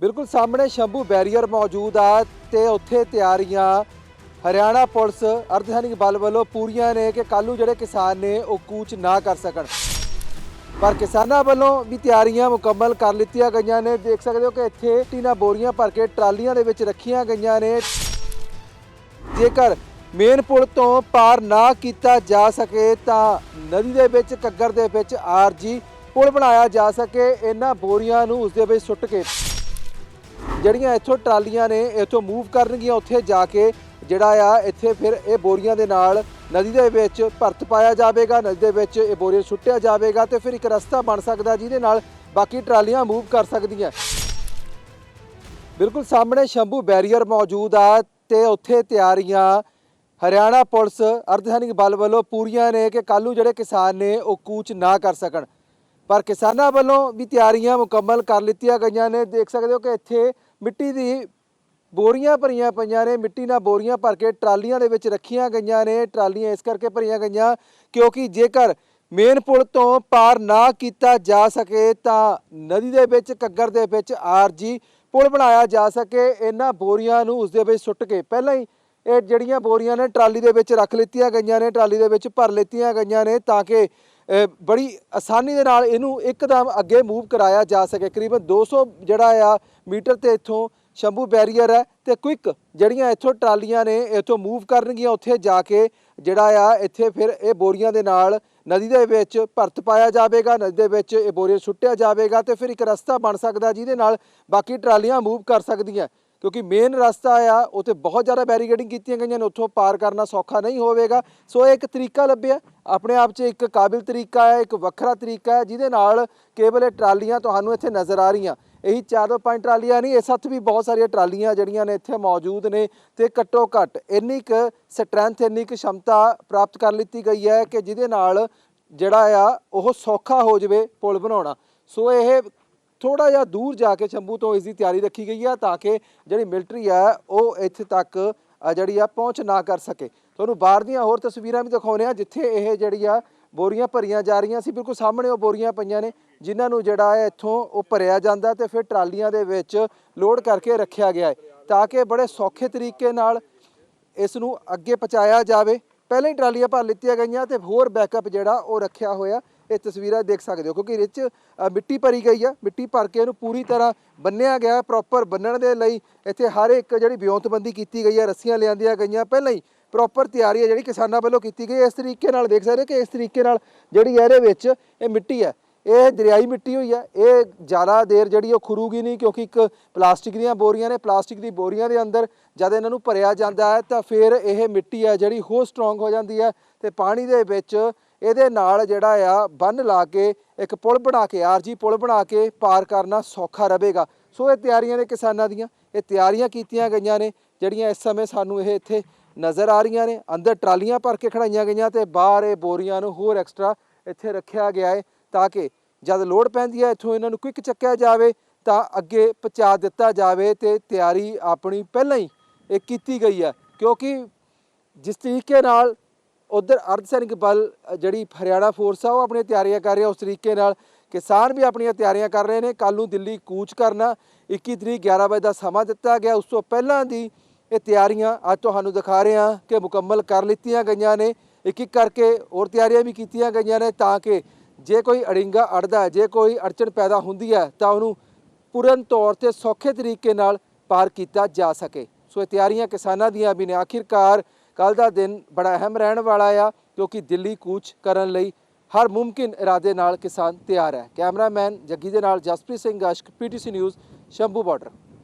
ਬਿਲਕੁਲ ਸਾਹਮਣੇ ਸ਼ੰਭੂ ਬੈਰੀਅਰ ਮੌਜੂਦ ਆ ਤੇ ਉੱਥੇ ਤਿਆਰੀਆਂ। ਹਰਿਆਣਾ ਪੁਲਿਸ ਅਰਧਸੈਨਿਕ ਬਲ ਵੱਲੋਂ ਪੂਰੀਆਂ ਨੇ ਕਿ ਕੱਲ੍ਹ ਨੂੰ ਜਿਹੜੇ ਕਿਸਾਨ ਨੇ ਉਹ ਕੂਚ ਨਾ ਕਰ ਸਕਣ। ਪਰ ਕਿਸਾਨਾਂ ਵੱਲੋਂ ਵੀ ਤਿਆਰੀਆਂ ਮੁਕੰਮਲ ਕਰ ਲਿੱਤੀਆਂ ਗਈਆਂ ਨੇ। ਦੇਖ ਸਕਦੇ ਹੋ ਕਿ ਇੱਥੇ ਟੀਨਾ ਬੋਰੀਆਂ ਭਰ ਕੇ ਟਰਾਲੀਆਂ ਦੇ ਵਿੱਚ ਰੱਖੀਆਂ ਗਈਆਂ ਨੇ। ਜੇਕਰ ਮੇਨ ਪੁਲ ਤੋਂ ਪਾਰ ਨਾ ਕੀਤਾ ਜਾ ਸਕੇ ਤਾਂ ਨਦੀ ਦੇ ਵਿੱਚ ਕੱਗਰ ਦੇ ਵਿੱਚ ਆਰਜੀ ਪੁਲ ਬਣਾਇਆ ਜਾ ਸਕੇ। ਇਹਨਾਂ ਬੋਰੀਆਂ ਨੂੰ ਉਸ ਦੇ ਵਿੱਚ ਸੁੱਟ ਕੇ ਜਿਹੜੀਆਂ ਇੱਥੋਂ ਟਰਾਲੀਆਂ ਨੇ, ਇੱਥੋਂ ਮੂਵ ਕਰਨਗੀਆਂ, ਉੱਥੇ ਜਾ ਕੇ ਜਿਹੜਾ ਆ, ਇੱਥੇ ਫਿਰ ਇਹ ਬੋਰੀਆਂ ਦੇ ਨਾਲ ਨਦੀ ਦੇ ਵਿੱਚ ਭਰਤ ਪਾਇਆ ਜਾਵੇਗਾ, ਨਦੀ ਦੇ ਵਿੱਚ ਇਹ ਬੋਰੀਆਂ ਸੁੱਟਿਆ ਜਾਵੇਗਾ ਤੇ ਫਿਰ ਇੱਕ ਰਸਤਾ ਬਣ ਸਕਦਾ ਜਿਹਦੇ ਨਾਲ ਬਾਕੀ ਟਰਾਲੀਆਂ ਮੂਵ ਕਰ ਸਕਦੀਆਂ। ਬਿਲਕੁਲ ਸਾਹਮਣੇ ਸ਼ੰਭੂ ਬੈਰੀਅਰ ਮੌਜੂਦ ਆ ਤੇ ਉੱਥੇ ਤਿਆਰੀਆਂ। ਹਰਿਆਣਾ ਪੁਲਿਸ, ਅਰਧਸੈਨਿਕ ਬਲ ਵੱਲੋਂ ਪੂਰੀਆਂ ਨੇ ਕਿ ਕੱਲ੍ਹ ਨੂੰ ਜਿਹੜੇ ਕਿਸਾਨ ਨੇ ਉਹ ਕੂਚ ਨਾ ਕਰ ਸਕਣ। ਪਰ ਕਿਸਾਨਾਂ ਵੱਲੋਂ ਵੀ ਤਿਆਰੀਆਂ ਮੁਕੰਮਲ ਕਰ ਲਿੱਤੀਆਂ ਗਈਆਂ ਨੇ। ਦੇਖ ਸਕਦੇ ਹੋ ਕਿ ਇੱਥੇ ਮਿੱਟੀ ਦੀ ਬੋਰੀਆਂ ਭਰੀਆਂ ਪਈਆਂ ਨੇ, ਮਿੱਟੀ ਨਾਲ ਬੋਰੀਆਂ ਭਰ ਕੇ ਟਰਾਲੀਆਂ ਦੇ ਵਿੱਚ ਰੱਖੀਆਂ ਗਈਆਂ ਨੇ, ਟਰਾਲੀਆਂ ਇਸ ਕਰਕੇ ਭਰੀਆਂ ਗਈਆਂ ਕਿਉਂਕਿ ਜੇਕਰ ਮੇਨ ਪੁਲ ਤੋਂ ਪਾਰ ਨਾ ਕੀਤਾ ਜਾ ਸਕੇ ਤਾਂ ਨਦੀ ਦੇ ਵਿੱਚ ਕੱਗਰ ਦੇ ਵਿੱਚ ਆਰਜੀ ਪੁਲ ਬਣਾਇਆ ਜਾ ਸਕੇ, ਇਹਨਾਂ ਬੋਰੀਆਂ ਨੂੰ ਉਸ ਦੇ ਵਿੱਚ ਸੁੱਟ ਕੇ। ਪਹਿਲਾਂ ਹੀ ਇਹ ਜਿਹੜੀਆਂ ਬੋਰੀਆਂ ਨੇ, ਟਰਾਲੀ ਦੇ ਵਿੱਚ ਰੱਖ ਲਿੱਤੀਆਂ ਗਈਆਂ ਨੇ, ਟਰਾਲੀ ਦੇ ਵਿੱਚ ਭਰ ਲਿੱਤੀਆਂ ਗਈਆਂ ਨੇ ਤਾਂ ਕਿ ਬੜੀ ਆਸਾਨੀ ਦੇ ਨਾਲ ਇਹਨੂੰ ਇੱਕਦਮ ਅੱਗੇ ਮੂਵ ਕਰਾਇਆ ਜਾ ਸਕੇ। ਕਰੀਬਨ 200 ਜਿਹੜਾ ਆ, ਮੀਟਰ ਤੇ ਇੱਥੋਂ ਸ਼ੰਭੂ ਬੈਰੀਅਰ ਹੈ ਤੇ ਕੁਇਕ ਜਿਹੜੀਆਂ ਇੱਥੋਂ ਟਰਾਲੀਆਂ ਨੇ, ਇੱਥੋਂ ਮੂਵ ਕਰਨਗੀਆਂ, ਉੱਥੇ ਜਾ ਕੇ ਜਿਹੜਾ ਆ, ਇੱਥੇ ਫਿਰ ਇਹ ਬੋਰੀਆਂ ਦੇ ਨਾਲ ਨਦੀ ਦੇ ਵਿੱਚ ਭਰਤ ਪਾਇਆ ਜਾਵੇਗਾ, ਨਦੀ ਦੇ ਵਿੱਚ ਇਹ ਬੋਰੀਆਂ ਸੁੱਟਿਆ ਜਾਵੇਗਾ ਤੇ ਫਿਰ ਇੱਕ ਰਸਤਾ ਬਣ ਸਕਦਾ ਜਿਹਦੇ ਨਾਲ ਬਾਕੀ ਟਰਾਲੀਆਂ ਮੂਵ ਕਰ ਸਕਦੀਆਂ। ਕਿਉਂਕਿ ਮੇਨ ਰਸਤਾ ਆ, ਉੱਥੇ ਬਹੁਤ ਜ਼ਿਆਦਾ ਬੈਰੀਗੇਡਿੰਗ ਕੀਤੀਆਂ ਗਈਆਂ ਨੇ, ਉੱਥੋਂ ਪਾਰ ਕਰਨਾ ਸੌਖਾ ਨਹੀਂ ਹੋਵੇਗਾ। ਸੋ ਇਹ ਇੱਕ ਤਰੀਕਾ ਲੱਭਿਆ। ਆਪਣੇ ਆਪ 'ਚ ਇੱਕ ਕਾਬਿਲ ਤਰੀਕਾ ਹੈ, ਇੱਕ ਵੱਖਰਾ ਤਰੀਕਾ ਹੈ, ਜਿਹਦੇ ਨਾਲ ਕੇਵਲ ਇਹ ਟਰਾਲੀਆਂ ਤੁਹਾਨੂੰ ਇੱਥੇ ਨਜ਼ਰ ਆ ਰਹੀਆਂ। ਇਹੀ ਚਾਰ ਤੋਂ ਪੰਜ ਟਰਾਲੀਆਂ ਨਹੀਂ ਇਸ ਹੱਥ ਵੀ ਬਹੁਤ ਸਾਰੀਆਂ ਟਰਾਲੀਆਂ ਜਿਹੜੀਆਂ ਨੇ ਇੱਥੇ ਮੌਜੂਦ ਨੇ ਤੇ ਘੱਟੋ ਘੱਟ ਇੰਨੀ ਕੁ ਸਟਰੈਂਥ ਇੰਨੀ ਕੁ ਸ਼ਮਤਾ ਪ੍ਰਾਪਤ ਕਰ ਲਿੱਤੀ ਗਈ ਹੈ ਕਿ ਜਿਹਦੇ ਨਾਲ ਜਿਹੜਾ ਆ, ਉਹ ਸੌਖਾ ਹੋ ਜਵੇ ਪੁਲ ਬਣਾਉਣਾ। ਸੋ ਇਹ ਥੋੜਾ ਜਿਹਾ ਦੂਰ ਜਾ ਕੇ ਸ਼ੰਭੂ ਤੋਂ ਇਸ ਦੀ ਤਿਆਰੀ ਰੱਖੀ ਗਈ ਆ ਤਾਂ ਕਿ ਜਿਹੜੀ ਮਿਲਟਰੀ ਹੈ ਉਹ ਇੱਥੇ ਤੱਕ ਜਿਹੜੀ ਆ, ਪਹੁੰਚ ਨਾ ਕਰ ਸਕੇ। ਤੁਹਾਨੂੰ ਬਾਹਰ ਦੀਆਂ ਹੋਰ ਤਸਵੀਰਾਂ ਵੀ ਦਿਖਾਉਂਦੇ ਆ ਜਿੱਥੇ ਇਹ ਜਿਹੜੀ ਆ, ਬੋਰੀਆਂ ਭਰੀਆਂ ਜਾ ਰਹੀਆਂ ਸੀ। ਬਿਲਕੁਲ ਸਾਹਮਣੇ ਉਹ ਬੋਰੀਆਂ ਪਈਆਂ ਨੇ, ਜਿਨ੍ਹਾਂ ਨੂੰ ਜਿਹੜਾ ਹੈ ਇੱਥੋਂ ਉਹ ਭਰਿਆ ਜਾਂਦਾ ਤੇ ਫਿਰ ਟਰਾਲੀਆਂ ਦੇ ਵਿੱਚ ਲੋਡ ਕਰਕੇ ਰੱਖਿਆ ਗਿਆ ਹੈ, ਤਾਂ ਕਿ ਬੜੇ ਸੌਖੇ ਤਰੀਕੇ ਨਾਲ ਇਸ ਨੂੰ ਅੱਗੇ ਪਹੁੰਚਾਇਆ ਜਾਵੇ। ਪਹਿਲਾਂ ਹੀ ਟਰਾਲੀਆਂ ਭਰ ਲਿੱਤੀਆਂ ਗਈਆਂ ਤੇ ਹੋਰ ਬੈਕਅਪ ਜਿਹੜਾ ਉਹ ਰੱਖਿਆ ਹੋਇਆ। ਇਹ ਤਸਵੀਰਾਂ ਦੇਖ ਸਕਦੇ ਹੋ, ਕਿਉਂਕਿ ਇਹਦੇ 'ਚ ਮਿੱਟੀ ਭਰੀ ਗਈ ਆ, ਮਿੱਟੀ ਭਰ ਕੇ ਇਹਨੂੰ ਪੂਰੀ ਤਰ੍ਹਾਂ ਬੰਨਿਆ ਗਿਆ ਪ੍ਰੋਪਰ ਬੰਨਣ ਦੇ ਲਈ ਇੱਥੇ ਹਰ ਇੱਕ ਜਿਹੜੀ ਵਿਉਂਤਬੰਦੀ ਕੀਤੀ ਗਈ ਹੈ ਰੱਸੀਆਂ ਲਿਆਂਦੀਆਂ ਗਈਆਂ, ਪਹਿਲਾਂ ਹੀ ਪ੍ਰੋਪਰ ਤਿਆਰੀ ਹੈ ਜਿਹੜੀ ਕਿਸਾਨਾਂ ਵੱਲੋਂ ਕੀਤੀ ਗਈ, ਇਸ ਤਰੀਕੇ ਨਾਲ ਦੇਖ ਸਕਦੇ ਹੋ ਕਿ ਇਸ ਤਰੀਕੇ ਨਾਲ ਜਿਹੜੀ ਹੈ ਇਹਦੇ ਵਿੱਚ ਇਹ ਮਿੱਟੀ ਹੈ ਇਹ ਦਰਿਆਈ ਮਿੱਟੀ ਹੋਈ ਹੈ ਇਹ ਜ਼ਿਆਦਾ ਦੇਰ ਜਿਹੜੀ ਉਹ ਖੁਰੂਗੀ ਨਹੀਂ, ਕਿਉਂਕਿ ਇੱਕ ਪਲਾਸਟਿਕ ਦੀਆਂ ਬੋਰੀਆਂ ਨੇ, ਪਲਾਸਟਿਕ ਦੀ ਬੋਰੀਆਂ ਦੇ ਅੰਦਰ ਜਦ ਇਹਨਾਂ ਨੂੰ ਭਰਿਆ ਜਾਂਦਾ ਹੈ, ਤਾਂ ਫਿਰ ਇਹ ਮਿੱਟੀ ਹੈ ਜਿਹੜੀ ਹੋਰ ਸਟਰੋਂਗ ਹੋ ਜਾਂਦੀ ਹੈ ਤੇ ਪਾਣੀ ਦੇ ਵਿੱਚ ਇਹਦੇ ਨਾਲ ਜਿਹੜਾ ਆ, ਬੰਨ ਲਾ ਕੇ, ਇੱਕ ਪੁਲ ਬਣਾ ਕੇ, ਆਰਜੀ ਪੁਲ ਬਣਾ ਕੇ ਪਾਰ ਕਰਨਾ ਸੌਖਾ ਰਹੇਗਾ। ਸੋ ਇਹ ਤਿਆਰੀਆਂ ਨੇ ਕਿਸਾਨਾਂ ਦੀਆਂ। ਇਹ ਤਿਆਰੀਆਂ ਕੀਤੀਆਂ ਗਈਆਂ ਨੇ, ਜਿਹੜੀਆਂ ਇਸ ਸਮੇਂ ਸਾਨੂੰ ਇਹ ਇੱਥੇ ਨਜ਼ਰ ਆ ਰਹੀਆਂ ਨੇ। ਅੰਦਰ ਟਰਾਲੀਆਂ ਭਰ ਕੇ ਖੜਾਈਆਂ ਗਈਆਂ ਤੇ ਬਾਹਰ ਇਹ ਬੋਰੀਆਂ ਨੂੰ ਹੋਰ ਐਕਸਟਰਾ ਇੱਥੇ ਰੱਖਿਆ ਗਿਆ ਹੈ ਤਾਂ ਕਿ ਜਦ ਲੋੜ ਪੈਂਦੀ ਹੈ ਇੱਥੋਂ ਇਹਨਾਂ ਨੂੰ ਕੁਇਕ ਚੱਕਿਆ ਜਾਵੇ, ਤਾਂ ਅੱਗੇ ਪਹੁੰਚਾ ਦਿੱਤਾ ਜਾਵੇ ਤੇ ਤਿਆਰੀ ਆਪਣੀ ਪਹਿਲਾਂ ਹੀ ਇਹ ਕੀਤੀ ਗਈ ਹੈ। ਕਿਉਂਕਿ ਜਿਸ ਤਰੀਕੇ ਨਾਲ ਉਧਰ ਅਰਧਸੈਨਿਕ ਬਲ ਜਿਹੜੀ ਹਰਿਆਣਾ ਫੋਰਸ ਆ, ਉਹ ਆਪਣੀਆਂ ਤਿਆਰੀਆਂ ਕਰ ਰਿਹਾ ਉਸ ਤਰੀਕੇ ਨਾਲ। ਕਿਸਾਨ ਵੀ ਆਪਣੀਆਂ ਤਿਆਰੀਆਂ ਕਰ ਰਹੇ ਨੇ। ਕੱਲ ਨੂੰ ਦਿੱਲੀ ਕੂਚ ਕਰਨਾ। 21 ਤਰੀਕ 11 ਵਜੇ ਦਾ ਸਮਾਂ ਦਿੱਤਾ ਗਿਆ। ਉਸ ਤੋਂ ਪਹਿਲਾਂ ਦੀ ਇਹ ਤਿਆਰੀਆਂ ਅੱਜ ਤੁਹਾਨੂੰ ਦਿਖਾ ਰਹੇ ਹਾਂ ਕਿ ਮੁਕੰਮਲ ਕਰ ਲਿੱਤੀਆਂ ਗਈਆਂ ਨੇ। ਇੱਕ ਇੱਕ ਕਰਕੇ ਹੋਰ ਤਿਆਰੀਆਂ ਵੀ ਕੀਤੀਆਂ ਗਈਆਂ ਨੇ ਤਾਂ ਕਿ ਜੇ ਕੋਈ ਅੜਿੰਗਾ ਅੜਦਾ ਜੇ ਕੋਈ ਅੜਚਣ ਪੈਦਾ ਹੁੰਦੀ ਹੈ, ਤਾਂ ਉਹਨੂੰ ਪੂਰਨ ਤੌਰ ਤੇ ਸੌਖੇ ਤਰੀਕੇ ਨਾਲ ਪਾਰ ਕੀਤਾ ਜਾ ਸਕੇ। ਸੋ ਇਹ ਤਿਆਰੀਆਂ ਕਿਸਾਨਾਂ ਦੀਆਂ ਵੀ ਨੇ। ਆਖਿਰਕਾਰ ਕੱਲ ਦਾ ਦਿਨ ਬੜਾ ਅਹਿਮ ਰਹਿਣ ਵਾਲਾ ਆ, ਕਿਉਂਕਿ ਦਿੱਲੀ ਕੂਚ ਕਰਨ ਲਈ ਹਰ ਮੁਮਕਿਨ ਇਰਾਦੇ ਨਾਲ ਕਿਸਾਨ ਤਿਆਰ ਹੈ। ਕੈਮਰਾਮੈਨ ਜੱਗੀ ਦੇ ਨਾਲ Jaspreet Singh Gashak PTC news, Shambhu border.